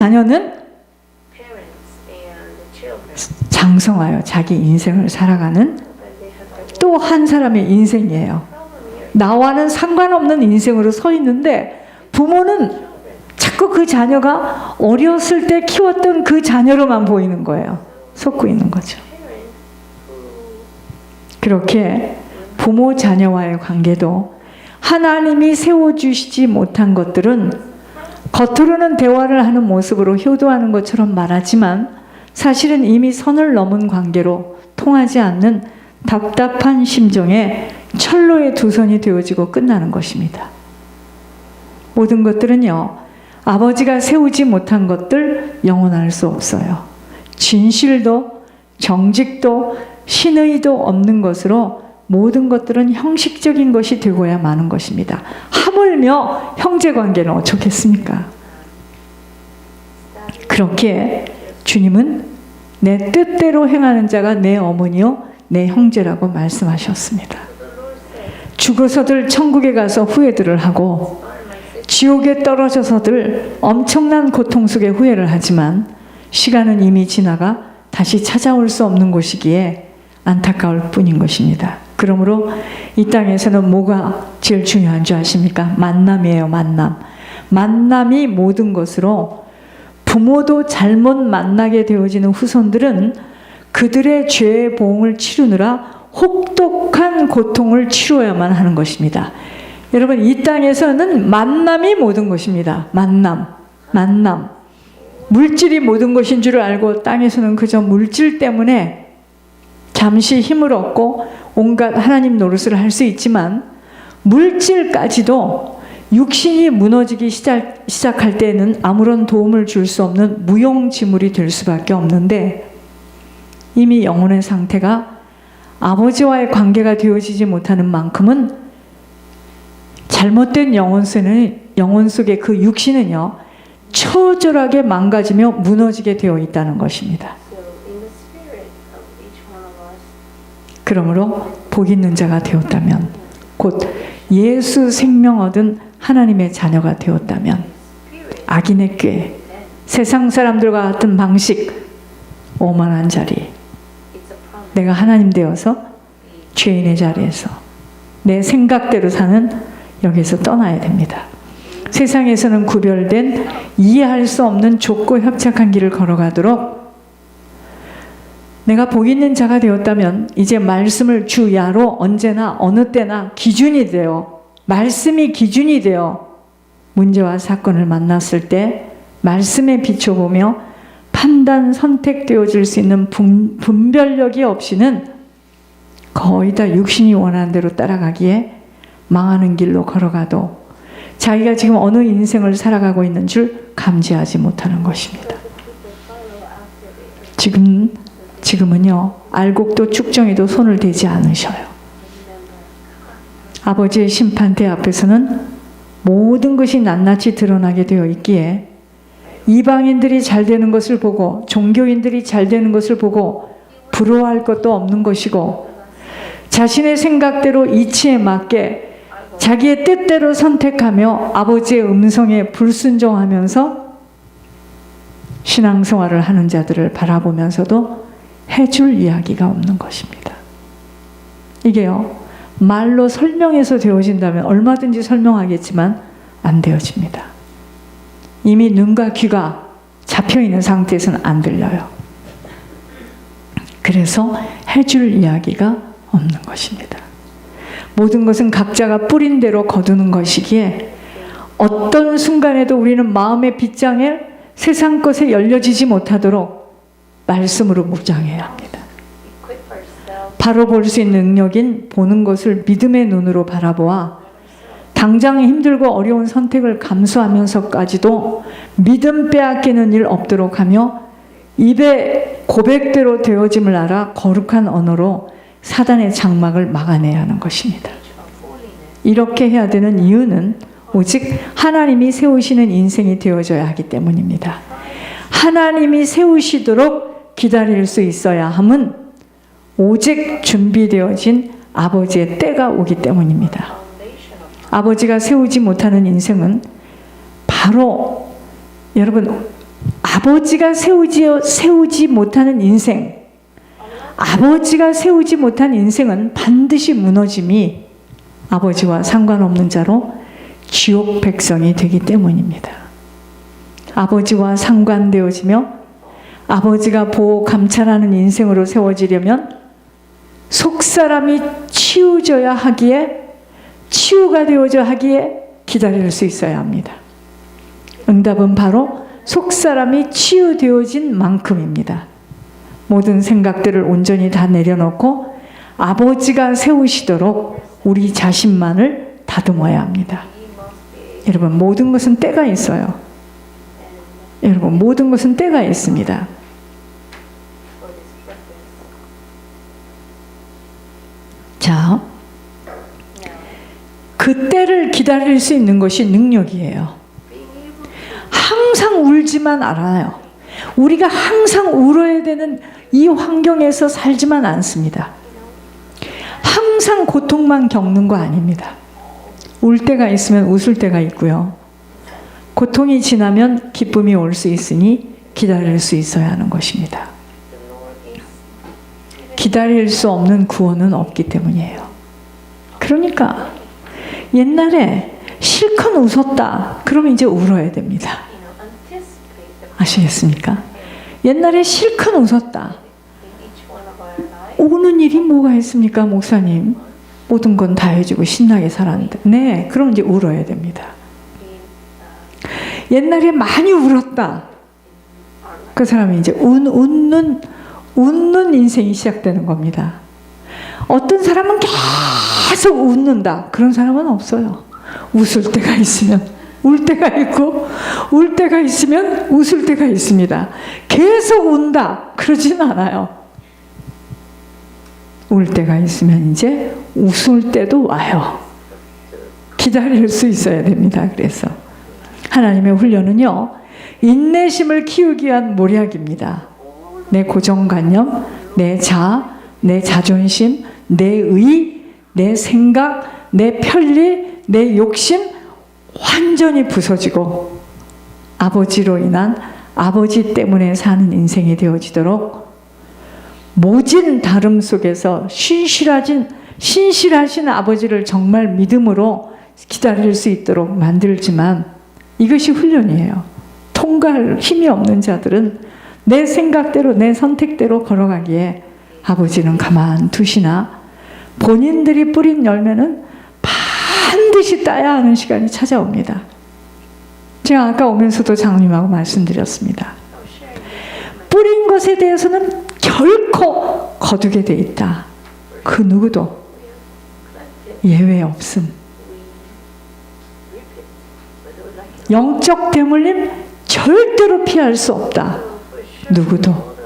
자녀는 장성하여 자기 인생을 살아가는 또 한 사람의 인생이에요. 나와는 상관없는 인생으로 서 있는데 부모는 자꾸 그 자녀가 어렸을 때 키웠던 그 자녀로만 보이는 거예요. 속고 있는 거죠. 그렇게 부모 자녀와의 관계도 하나님이 세워주시지 못한 것들은 겉으로는 대화를 하는 모습으로 효도하는 것처럼 말하지만 사실은 이미 선을 넘은 관계로 통하지 않는 답답한 심정에 철로의 두 손이 되어지고 끝나는 것입니다. 모든 것들은요, 아버지가 세우지 못한 것들 영원할 수 없어요. 진실도, 정직도, 신의도 없는 것으로 모든 것들은 형식적인 것이 되고야 마는 것입니다. 하물며 형제 관계는 어쩌겠습니까? 그렇게 주님은 내 뜻대로 행하는 자가 내 어머니요, 내 형제라고 말씀하셨습니다. 죽어서들 천국에 가서 후회들을 하고 지옥에 떨어져서들 엄청난 고통 속에 후회를 하지만 시간은 이미 지나가 다시 찾아올 수 없는 곳이기에 안타까울 뿐인 것입니다. 그러므로 이 땅에서는 뭐가 제일 중요한 줄 아십니까? 만남이에요, 만남. 만남이 모든 것으로 부모도 잘못 만나게 되어지는 후손들은 그들의 죄의 보응을 치르느라 혹독한 고통을 치러야만 하는 것입니다. 여러분, 이 땅에서는 만남이 모든 것입니다. 만남, 만남. 물질이 모든 것인 줄 알고 땅에서는 그저 물질 때문에 잠시 힘을 얻고 온갖 하나님 노릇을 할 수 있지만 물질까지도 육신이 무너지기 시작, 시작할 때는 아무런 도움을 줄 수 없는 무용지물이 될 수밖에 없는데 이미 영혼의 상태가 아버지와의 관계가 되어지지 못하는 만큼은 잘못된 영혼 속에는 영혼 속의 그 육신은요 처절하게 망가지며 무너지게 되어 있다는 것입니다. 그러므로 복 있는 자가 되었다면 곧 예수 생명 얻은 하나님의 자녀가 되었다면 악인의 꾀 세상 사람들과 같은 방식 오만한 자리. 내가 하나님 되어서 죄인의 자리에서 내 생각대로 사는 여기서 떠나야 됩니다. 세상에서는 구별된 이해할 수 없는 좁고 협착한 길을 걸어가도록 내가 복 있는 자가 되었다면 이제 말씀을 주야로 언제나 어느 때나 기준이 되어 말씀이 기준이 되어 문제와 사건을 만났을 때 말씀에 비춰보며 판단 선택되어질 수 있는 분, 분별력이 없이는 거의 다 육신이 원하는 대로 따라가기에 망하는 길로 걸어가도 자기가 지금 어느 인생을 살아가고 있는 줄 감지하지 못하는 것입니다. 지금 지금은요 알곡도 축정에도 손을 대지 않으셔요. 아버지의 심판대 앞에서는 모든 것이 낱낱이 드러나게 되어 있기에 이방인들이 잘 되는 것을 보고 종교인들이 잘 되는 것을 보고 부러워할 것도 없는 것이고 자신의 생각대로 이치에 맞게 자기의 뜻대로 선택하며 아버지의 음성에 불순종하면서 신앙생활을 하는 자들을 바라보면서도 해줄 이야기가 없는 것입니다. 이게요, 말로 설명해서 되어진다면 얼마든지 설명하겠지만 안 되어집니다. 이미 눈과 귀가 잡혀 있는 상태에서는 안 들려요. 그래서 해줄 이야기가 없는 것입니다. 모든 것은 각자가 뿌린 대로 거두는 것이기에 어떤 순간에도 우리는 마음의 빗장에 세상 것에 열려지지 못하도록 말씀으로 무장해야 합니다. 바로 볼 수 있는 능력인 보는 것을 믿음의 눈으로 바라보아 당장 힘들고 어려운 선택을 감수하면서까지도 믿음 빼앗기는 일 없도록 하며 입에 고백대로 되어짐을 알아 거룩한 언어로 사단의 장막을 막아내야 하는 것입니다. 이렇게 해야 되는 이유는 오직 하나님이 세우시는 인생이 되어져야 하기 때문입니다. 하나님이 세우시도록 기다릴 수 있어야 함은 오직 준비되어진 아버지의 때가 오기 때문입니다. 아버지가 세우지 못하는 인생은 바로 여러분 아버지가 세우지, 세우지 못하는 인생, 아버지가 세우지 못한 인생은 반드시 무너짐이 아버지와 상관없는 자로 지옥 백성이 되기 때문입니다. 아버지와 상관되어지며 아버지가 보호 감찰하는 인생으로 세워지려면 속 사람이 치우져야 하기에 치유가 되어져 하기에 기다릴 수 있어야 합니다. 응답은 바로 속 사람이 치유되어진 만큼입니다. 모든 생각들을 온전히 다 내려놓고 아버지가 세우시도록 우리 자신만을 다듬어야 합니다. 여러분 모든 것은 때가 있어요. 여러분 모든 것은 때가 있습니다. 자, Now, 그 때를 기다릴 수 있는 것이 능력이에요. 항상 울지만 않아요. 우리가 항상 울어야 되는 이 환경에서 살지만 않습니다. 항상 고통만 겪는 거 아닙니다. 울 때가 있으면 웃을 때가 있고요. 고통이 지나면 기쁨이 올 수 있으니 기다릴 수 있어야 하는 것입니다. 기다릴 수 없는 구원은 없기 때문이에요. 그러니까 옛날에 실컷 웃었다. 그러면 이제 울어야 됩니다. 아시겠습니까? 옛날에 실컷 웃었다. 오는 일이 뭐가 있습니까, 목사님? 모든 건 다 해주고 신나게 살았는데. 네, 그럼 이제 울어야 됩니다. 옛날에 많이 울었다. 그 사람이 이제 웃, 웃는, 웃는 인생이 시작되는 겁니다. 어떤 사람은 계속 웃는다. 그런 사람은 없어요. 웃을 때가 있으면 울 때가 있고, 울 때가 있으면 웃을 때가 있습니다. 계속 운다. 그러진 않아요. 울 때가 있으면 이제 웃을 때도 와요. 기다릴 수 있어야 됩니다. 그래서 하나님의 훈련은요, 인내심을 키우기 위한 모략입니다. 내 고정관념, 내 자, 내 자존심, 내 의, 내 생각, 내 편리, 내 욕심 완전히 부서지고 아버지로 인한 아버지 때문에 사는 인생이 되어지도록 모진 다름 속에서 신실하신 신실하신 아버지를 정말 믿음으로 기다릴 수 있도록 만들지만 이것이 훈련이에요. 통과할 힘이 없는 자들은 내 생각대로 내 선택대로 걸어가기에 아버지는 가만 두시나 본인들이 뿌린 열매는 반드시 따야 하는 시간이 찾아옵니다. 제가 아까 오면서도 장님하고 말씀드렸습니다. 뿌린 것에 대해서는 결코 거두게 돼 있다. 그 누구도 예외 없음. 영적 대물림 절대로 피할 수 없다. 누구도.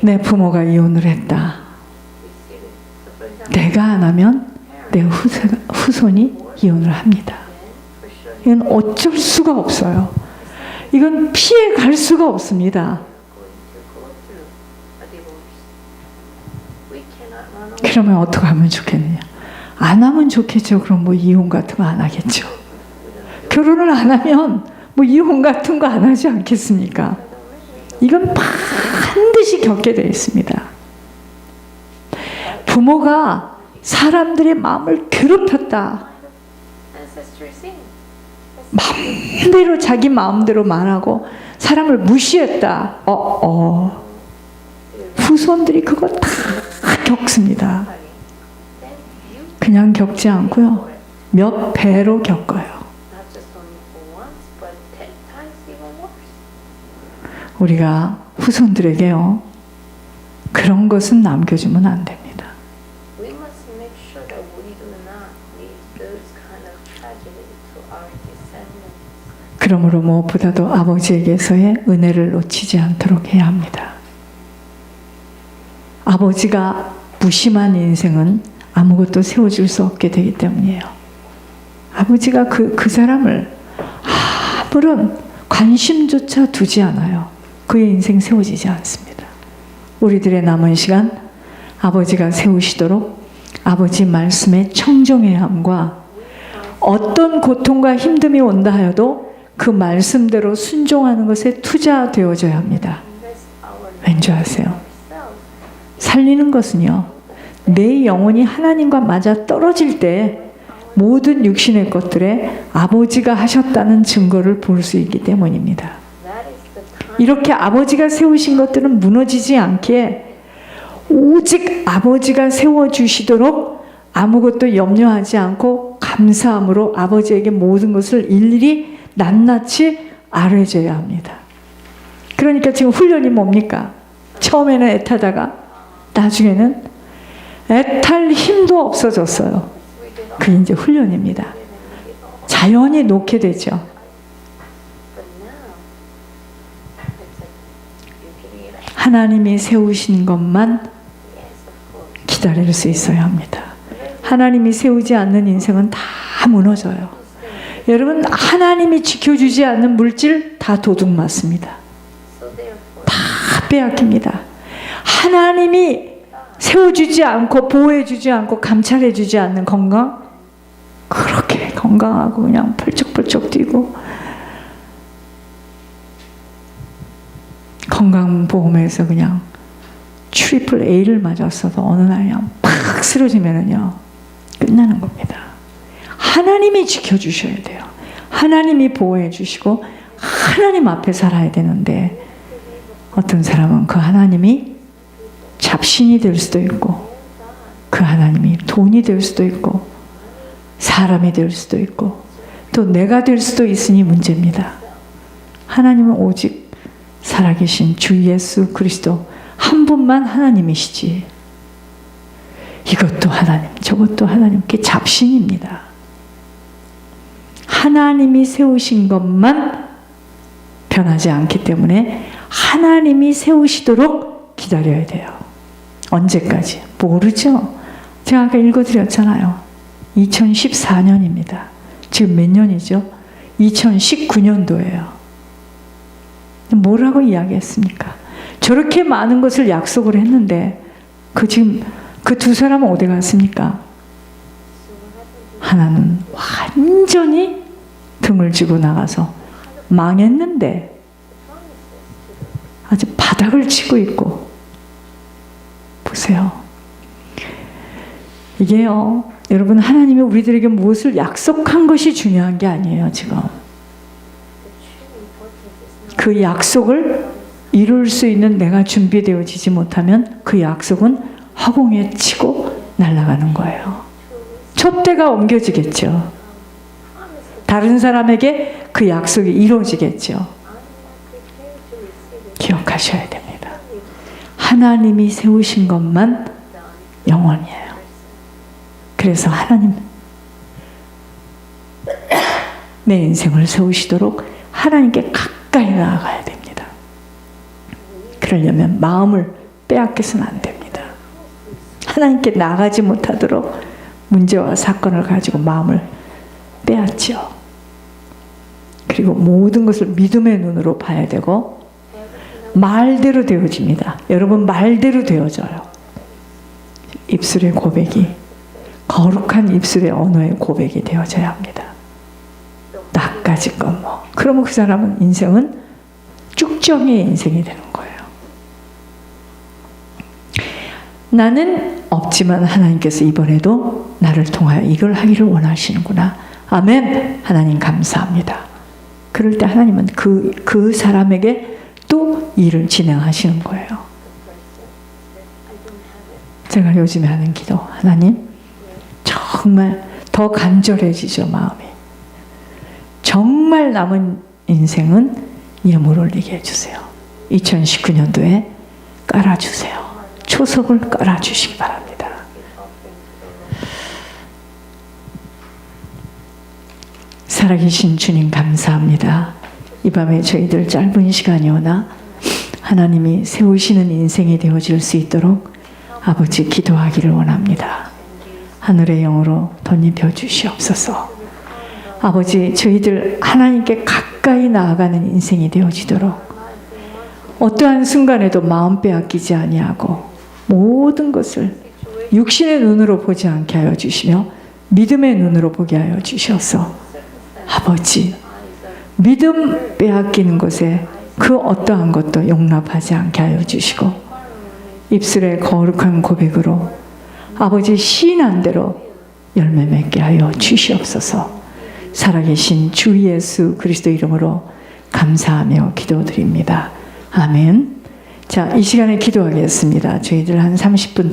내 부모가 이혼을 했다. 내가 안 하면 내 후세, 후손이 이혼을 합니다. 이건 어쩔 수가 없어요. 이건 피해 갈 수가 없습니다. 그러면 어떻게 하면 좋겠느냐? 안 하면 좋겠죠. 그럼 뭐 이혼 같은 거 안 하겠죠. 결혼을 안 하면 뭐 이혼 같은 거 안 하지 않겠습니까? 이건 반드시 겪게 되어 있습니다. 부모가 사람들의 마음을 괴롭혔다. 마음대로 자기 마음대로 말하고 사람을 무시했다. 어, 어. 후손들이 그거 다 겪습니다. 그냥 겪지 않고요. 몇 배로 겪어요. 우리가 후손들에게요. 그런 것은 남겨주면 안 됩니다. 그러므로 무엇보다도 아버지에게서의 은혜를 놓치지 않도록 해야 합니다. 아버지가 무심한 인생은 아무것도 세워줄 수 없게 되기 때문이에요. 아버지가 그, 그 사람을 아무런 관심조차 두지 않아요. 그의 인생 세워지지 않습니다. 우리들의 남은 시간 아버지가 세우시도록 아버지 말씀에 청정해야 함과 어떤 고통과 힘듦이 온다 하여도 그 말씀대로 순종하는 것에 투자되어져야 합니다. 왠지 아세요? 살리는 것은요, 내 영혼이 하나님과 맞아 떨어질 때 모든 육신의 것들에 아버지가 하셨다는 증거를 볼 수 있기 때문입니다. 이렇게 아버지가 세우신 것들은 무너지지 않게 오직 아버지가 세워주시도록 아무것도 염려하지 않고 감사함으로 아버지에게 모든 것을 일일이 낱낱이 아뢰줘야 합니다. 그러니까 지금 훈련이 뭡니까? 처음에는 애타다가 나중에는 애탈 힘도 없어졌어요. we did all 그 이제 훈련입니다. 자연히 놓게 되죠. 하나님이 세우신 것만. 기다릴 수 있어야 합니다. 하나님이 세우지 않는 인생은 다 무너져요. 여러분, 하나님이 지켜주지 않는 물질 다 도둑 맞습니다. 다 빼앗깁니다. 하나님이 세워주지 않고 보호해주지 않고 감찰해주지 않는 건강 그렇게 건강하고 그냥 펄쩍펄쩍 뛰고 건강보험에서 그냥 트리플 A를 맞았어도 어느 날 그냥 팍 쓰러지면은요 끝나는 겁니다. 하나님이 지켜주셔야 돼요. 하나님이 보호해 주시고 하나님 앞에 살아야 되는데 어떤 사람은 그 하나님이 잡신이 될 수도 있고 그 하나님이 돈이 될 수도 있고 사람이 될 수도 있고 또 내가 될 수도 있으니 문제입니다. 하나님은 오직 살아계신 주 예수 그리스도 한 분만 하나님이시지. 이것도 하나님, 저것도 하나님께 잡신입니다. 하나님이 세우신 것만 변하지 않기 때문에 하나님이 세우시도록 기다려야 돼요. 언제까지? 모르죠. 제가 아까 읽어드렸잖아요. 2014년입니다. 지금 몇 년이죠? 2019년도예요. 뭐라고 이야기했습니까? 저렇게 많은 것을 약속을 했는데 그 지금 그 두 사람은 어디 갔습니까? 하나는 완전히 등을 쥐고 나가서 망했는데 아주 바닥을 치고 있고 보세요. 이게요, 여러분 하나님이 우리들에게 무엇을 약속한 것이 중요한 게 아니에요 지금. 그 약속을 이룰 수 있는 내가 준비되어지지 못하면 그 약속은 허공에 치고 날아가는 거예요. 촛대가 옮겨지겠죠. 다른 사람에게 그 약속이 이루어지겠죠. 기억하셔야 됩니다. 하나님이 세우신 것만 영원이에요. 그래서 하나님 내 인생을 세우시도록 하나님께 가까이 나아가야 됩니다. 그러려면 마음을 빼앗겨서는 안 됩니다. 하나님께 나가지 못하도록 문제와 사건을 가지고 마음을 빼앗죠. 그리고 모든 것을 믿음의 눈으로 봐야 되고 말대로 되어집니다. 여러분 말대로 되어져요. 입술의 고백이 거룩한 입술의 언어의 고백이 되어져야 합니다. 나까지 건 뭐. 그러면 그 사람은 인생은 쭉정의 인생이 되는 거예요. 나는 없지만 하나님께서 이번에도 나를 통하여 이걸 하기를 원하시는구나. 아멘. 하나님 감사합니다. 그럴 때 하나님은 그, 그 사람에게 또 일을 진행하시는 거예요. 제가 요즘에 하는 기도. 하나님, 정말 더 간절해지죠, 마음이. 정말 남은 인생은 예물 올리게 해주세요. 2019년도에 깔아주세요. 초석을 깔아주시기 바랍니다. 살아계신 주님 감사합니다. 이 밤에 저희들 짧은 시간이 오나 하나님이 세우시는 인생이 되어질 수 있도록 아버지 기도하기를 원합니다. 하늘의 영으로 덧입혀 주시옵소서. 아버지 저희들 하나님께 가까이 나아가는 인생이 되어지도록 어떠한 순간에도 마음 빼앗기지 아니하고 모든 것을 육신의 눈으로 보지 않게 하여 주시며 믿음의 눈으로 보게 하여 주셔서 아버지 믿음 빼앗기는 것에 그 어떠한 것도 용납하지 않게 하여 주시고 입술의 거룩한 고백으로 아버지 시인한 대로 열매 맺게 하여 주시옵소서 살아계신 주 예수 그리스도 이름으로 감사하며 기도드립니다. 아멘. 자, 이 시간에 기도하겠습니다. 저희들 한 30분